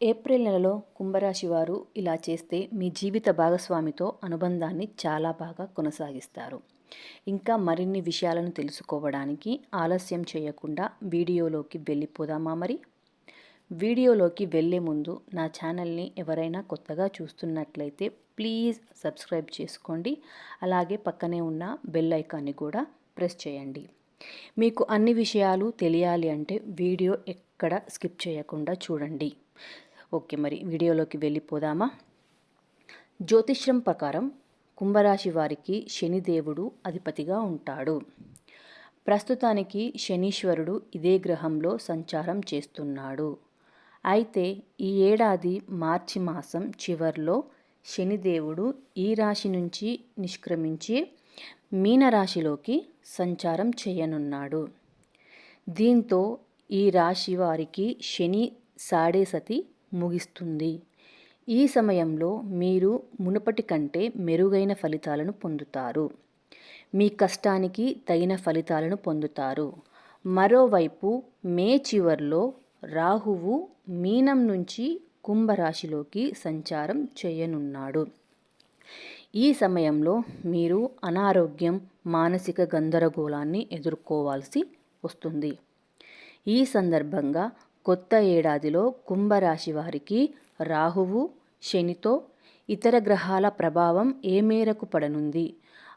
April నెలలో కుంభరాశి వారు ఇలా చేస్తే మీ జీవిత భాగస్వామితో అనుబంధాన్ని చాలా బాగా కొనసాగిస్తారు. ఇంకా మరిన్ని విషయాలను తెలుసుకోవడానికి ఆలస్యం చేయకుండా వీడియోలోకి వెళ్ళిపోదామా మరి? వీడియోలోకి వెళ్ళే ముందు నా ఛానల్ని ఎవరైనా కొత్తగా చూస్తున్నట్లయితే ప్లీజ్ సబ్స్క్రైబ్ చేసుకోండి. అలాగే పక్కనే ఉన్న బెల్ ఐకాన్ని కూడా ప్రెస్ చేయండి. మీకు అన్ని విషయాలు తెలియాలి అంటే వీడియో ఎక్కడ స్కిప్ చేయకుండా చూడండి. ఓకే మరి వీడియోలోకి వెళ్ళిపోదామా? జ్యోతిష్యం ప్రకారం కుంభరాశి వారికి శనిదేవుడు అధిపతిగా ఉంటాడు. ప్రస్తుతానికి శనీశ్వరుడు ఇదే గ్రహంలో సంచారం చేస్తున్నాడు. అయితే ఈ ఏడాది మార్చి మాసం చివర్లో శనిదేవుడు ఈ రాశి నుంచి నిష్క్రమించి మీనరాశిలోకి సంచారం చేయనున్నాడు. దీంతో ఈ రాశి వారికి శని సాడేసతి ముగిస్తుంది. ఈ సమయంలో మీరు మునుపటి కంటే మెరుగైన ఫలితాలను పొందుతారు. మీ కష్టానికి తగిన ఫలితాలను పొందుతారు. మరోవైపు మే చివర్లో రాహువు మీనం నుంచి కుంభరాశిలోకి సంచారం చేయనున్నాడు. ఈ సమయంలో మీరు అనారోగ్యం మానసిక గందరగోళాన్ని ఎదుర్కోవాల్సి వస్తుంది. ఈ సందర్భంగా కొత్త ఏడాదిలో కుంభరాశి వారికి రాహువు శనితో ఇతర గ్రహాల ప్రభావం ఏ మేరకు పడనుంది?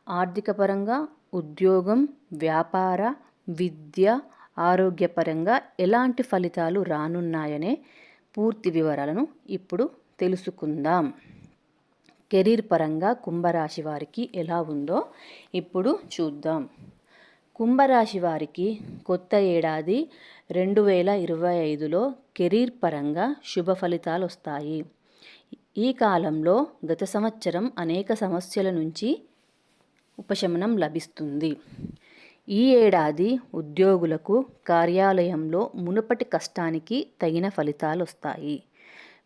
ఆర్థికపరంగా ఉద్యోగం వ్యాపార విద్య ఆరోగ్యపరంగా ఎలాంటి ఫలితాలు రానున్నాయనే పూర్తి వివరాలను ఇప్పుడు తెలుసుకుందాం. కెరీర్ పరంగా కుంభరాశి వారికి ఎలా ఉందో ఇప్పుడు చూద్దాం. కుంభరాశి వారికి కొత్త ఏడాది రెండు వేల ఇరవై ఐదులో కెరీర్ పరంగా శుభ ఫలితాలు వస్తాయి. ఈ కాలంలో గత సంవత్సరం అనేక సమస్యల నుంచి ఉపశమనం లభిస్తుంది. ఈ ఏడాది ఉద్యోగులకు కార్యాలయంలో మునుపటి కష్టానికి తగిన ఫలితాలు వస్తాయి.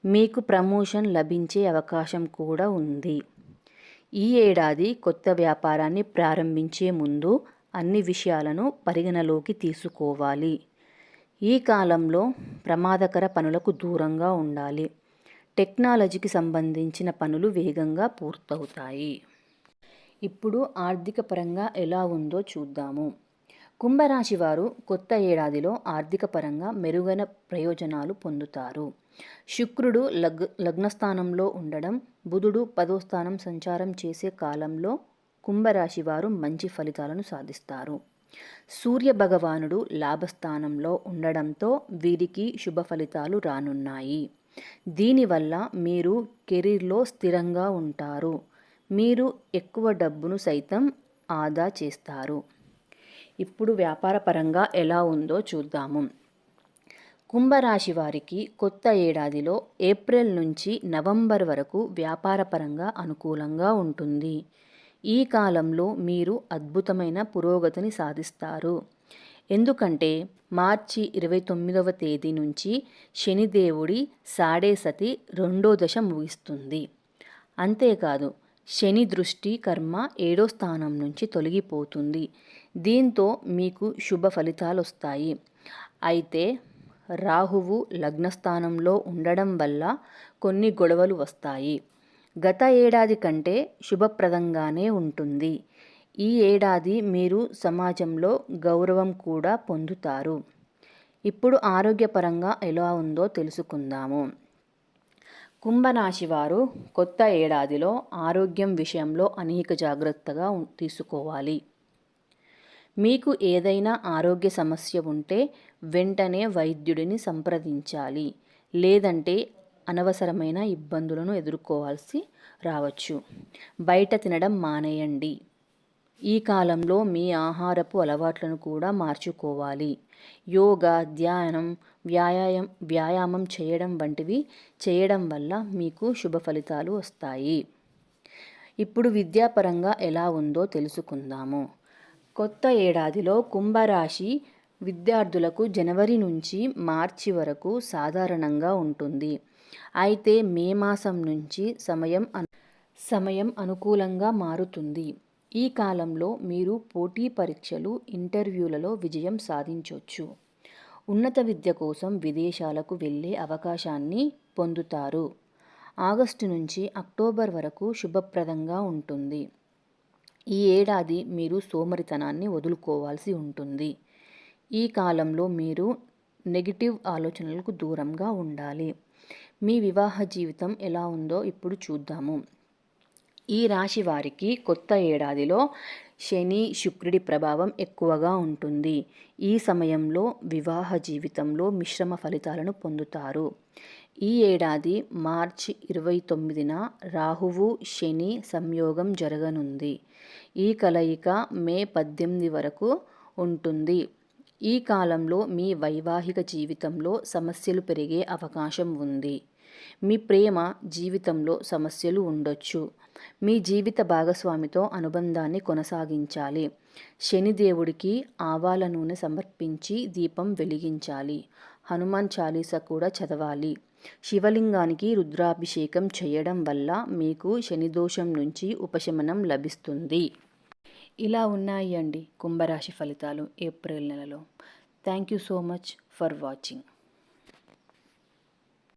మీకు ప్రమోషన్ లభించే అవకాశం కూడా ఉంది. ఈ ఏడాది కొత్త వ్యాపారాన్ని ప్రారంభించే ముందు అన్ని విషయాలను పరిగణలోకి తీసుకోవాలి. ఈ కాలంలో ప్రమాదకర పనులకు దూరంగా ఉండాలి. టెక్నాలజీకి సంబంధించిన పనులు వేగంగా పూర్తవుతాయి. ఇప్పుడు ఆర్థిక పరంగా ఎలా ఉందో చూద్దాము. కుంభరాశి వారు కొత్త ఏడాదిలో ఆర్థిక పరంగా మెరుగైన ప్రయోజనాలు పొందుతారు. శుక్రుడు లగ్ లగ్నస్థానంలో ఉండడం బుధుడు పదో స్థానం సంచారం చేసే కాలంలో కుంభరాశి వారు మంచి ఫలితాలను సాధిస్తారు. సూర్య భగవానుడు లాభస్థానంలో ఉండడంతో వీరికి శుభ ఫలితాలు రానున్నాయి. దీనివల్ల మీరు కెరీర్లో స్థిరంగా ఉంటారు. మీరు ఎక్కువ డబ్బును సైతం ఆదా చేస్తారు. ఇప్పుడు వ్యాపారపరంగా ఎలా ఉందో చూద్దాము. కుంభరాశి వారికి కొత్త ఏడాదిలో ఏప్రిల్ నుంచి నవంబర్ వరకు వ్యాపారపరంగా అనుకూలంగా ఉంటుంది. ఈ కాలంలో మీరు అద్భుతమైన పురోగతిని సాధిస్తారు. ఎందుకంటే మార్చి ఇరవై తొమ్మిదవ తేదీ నుంచి శనిదేవుడి సాడేసతి రెండో దశ ముగిస్తుంది. అంతేకాదు శని దృష్టి కర్మ ఏడో స్థానం నుంచి తొలగిపోతుంది. దీంతో మీకు శుభ ఫలితాలు వస్తాయి అయితే రాహువు లగ్నస్థానంలో ఉండడం వల్ల కొన్ని గొడవలు వస్తాయి. గత ఏడాది కంటే శుభప్రదంగానే ఉంటుంది. ఈ ఏడాది మీరు సమాజంలో గౌరవం కూడా పొందుతారు. ఇప్పుడు ఆరోగ్యపరంగా ఎలా ఉందో తెలుసుకుందాము. కుంభరాశి వారు కొత్త ఏడాదిలో ఆరోగ్యం విషయంలో అనేక జాగ్రత్తగా తీసుకోవాలి. మీకు ఏదైనా ఆరోగ్య సమస్య ఉంటే వెంటనే వైద్యుడిని సంప్రదించాలి. లేదంటే అనవసరమైన ఇబ్బందులను ఎదుర్కోవాల్సి రావచ్చు. బయట తినడం మానేయండి. ఈ కాలంలో మీ ఆహారపు అలవాట్లను కూడా మార్చుకోవాలి. యోగా ధ్యానం వ్యాయామం వ్యాయామం చేయడం వంటివి చేయడం వల్ల మీకు శుభ ఫలితాలు వస్తాయి. ఇప్పుడు విద్యాపరంగా ఎలా ఉందో తెలుసుకుందాము. కొత్త ఏడాదిలో కుంభరాశి విద్యార్థులకు జనవరి నుంచి మార్చి వరకు సాధారణంగా ఉంటుంది. అయితే మే మాసం నుంచి సమయం సమయం అనుకూలంగా మారుతుంది. ఈ కాలంలో మీరు పోటీ పరీక్షలు ఇంటర్వ్యూలలో విజయం సాధించవచ్చు ఉన్నత విద్య కోసం విదేశాలకు వెళ్ళే అవకాశాన్ని పొందుతారు. ఆగస్టు నుంచి అక్టోబర్ వరకు శుభప్రదంగా ఉంటుంది. ఈ ఏడాది మీరు సోమరితనాన్ని వదులుకోవాల్సి ఉంటుంది. ఈ కాలంలో మీరు నెగిటివ్ ఆలోచనలకు దూరంగా ఉండాలి. మీ వివాహ జీవితం ఎలా ఉందో ఇప్పుడు చూద్దాము. ఈ రాశి వారికి కొత్త ఏడాదిలో శని శుక్రుడి ప్రభావం ఎక్కువగా ఉంటుంది. ఈ సమయంలో వివాహ జీవితంలో మిశ్రమ ఫలితాలను పొందుతారు. ఈ ఏడాది మార్చి ఇరవై తొమ్మిదిన రాహువు శని సంయోగం జరగనుంది. ఈ కలయిక మే పద్దెనిమిది వరకు ఉంటుంది. ఈ కాలంలో మీ వైవాహిక జీవితంలో సమస్యలు పెరిగే అవకాశం ఉంది. మీ ప్రేమ జీవితంలో సమస్యలు ఉండొచ్చు. మీ జీవిత భాగస్వామితో అనుబంధాన్ని కొనసాగించాలి. శనిదేవుడికి ఆవాల నూనె సమర్పించి దీపం వెలిగించాలి. హనుమాన్ చాలీస కూడా చదవాలి. శివలింగానికి రుద్రాభిషేకం చేయడం వల్ల మీకు శనిదోషం నుంచి ఉపశమనం లభిస్తుంది. ఇలా ఉన్నాయి అండి కుంభరాశి ఫలితాలు ఏప్రిల్ నెలలో. Thank you so much for watching